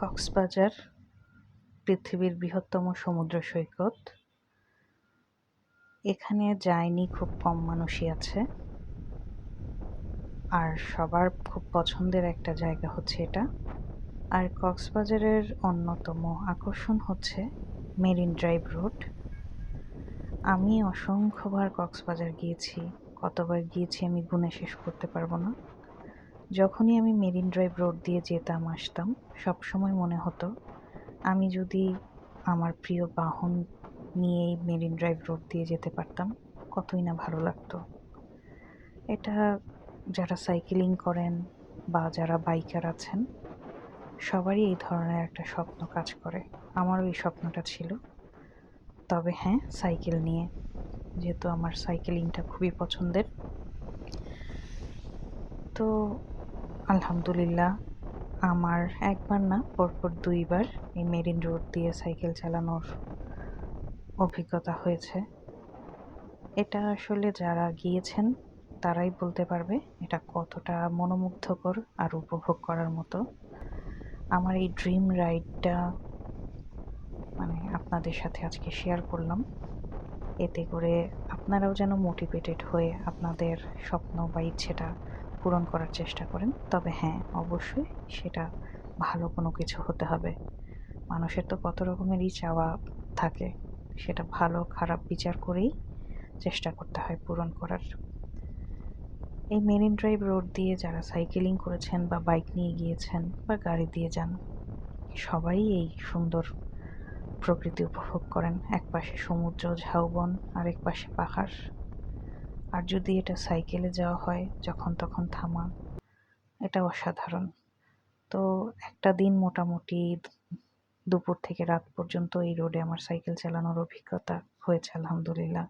কক্সবাজার, পৃথিবীর বৃহত্তম সমুদ্র সৈকত। এখানে যায়নি খুব কম মানুষই আছে। আর সবার খুব পছন্দের একটা জায়গা হচ্ছে এটা। আর কক্সবাজারের অন্যতম আকর্ষণ হচ্ছে মেরিন ড্রাইভ রোড আমি অসংখ্যবার কক্সবাজার গিয়েছি। কতবার গিয়েছি আমি গুণে শেষ করতে পারব না। যখনই আমি মেরিন ড্রাইভ রোড দিয়ে যেতাম, আসতাম, সবসময় মনে হতো, আমি যদি আমার প্রিয় বাহন নিয়েই মেরিন ড্রাইভ রোড দিয়ে যেতে পারতাম, কতই না ভালো লাগতো। এটা যারা সাইকেলিং করেন বা যারা বাইকার আছেন, সবারই এই ধরনের একটা স্বপ্ন কাজ করে। আমারও এই স্বপ্নটা ছিল। তবে হ্যাঁ সাইকেল নিয়ে, যেহেতু আমার সাইকেলিংটা খুবই পছন্দের, তো আলহামদুলিল্লাহ। আমার একবার না, পরপর দুইবার এই মেরিন রোড দিয়ে সাইকেল চালানোর অভিজ্ঞতা হয়েছে। এটা আসলে যারা গিয়েছেন, তারাই বলতে পারবে এটা কতটা মনোমুগ্ধকর আর উপভোগ করার মতো। আমার এই ড্রিম রাইডটা মানে আপনাদের সাথে আজকে শেয়ার করলাম। এতে করে আপনারাও যেন মোটিভেটেড হয়ে আপনাদের স্বপ্ন বা ইচ্ছেটা পূরণ করার চেষ্টা করেন। তবে হ্যাঁ অবশ্যই সেটা ভালো কোনো কিছু হতে হবে। মানুষের তো কত রকমেরই চাওয়া থাকে, সেটা ভালো, খারাপ বিচার করেই চেষ্টা করতে হয় পূরণ করার। এই মেরিন ড্রাইভ রোড দিয়ে যারা সাইকেলিং করেছেন বা বাইক নিয়ে গিয়েছেন বা গাড়ি দিয়ে যান, সবাই এই সুন্দর প্রকৃতি উপভোগ করেন। এক পাশে সমুদ্র, ঝাউবন আরেক পাশে পাহাড়। আর যদি এটা সাইকেলে যাওয়া হয়, যখন তখন থামা। এটা অসাধারণ। তো একটা দিন মোটামুটি দুপুর থেকে রাত পর্যন্ত এই রোডে আমার সাইকেল চালানোর অভিজ্ঞতা হয়েছে, আলহামদুলিল্লাহ।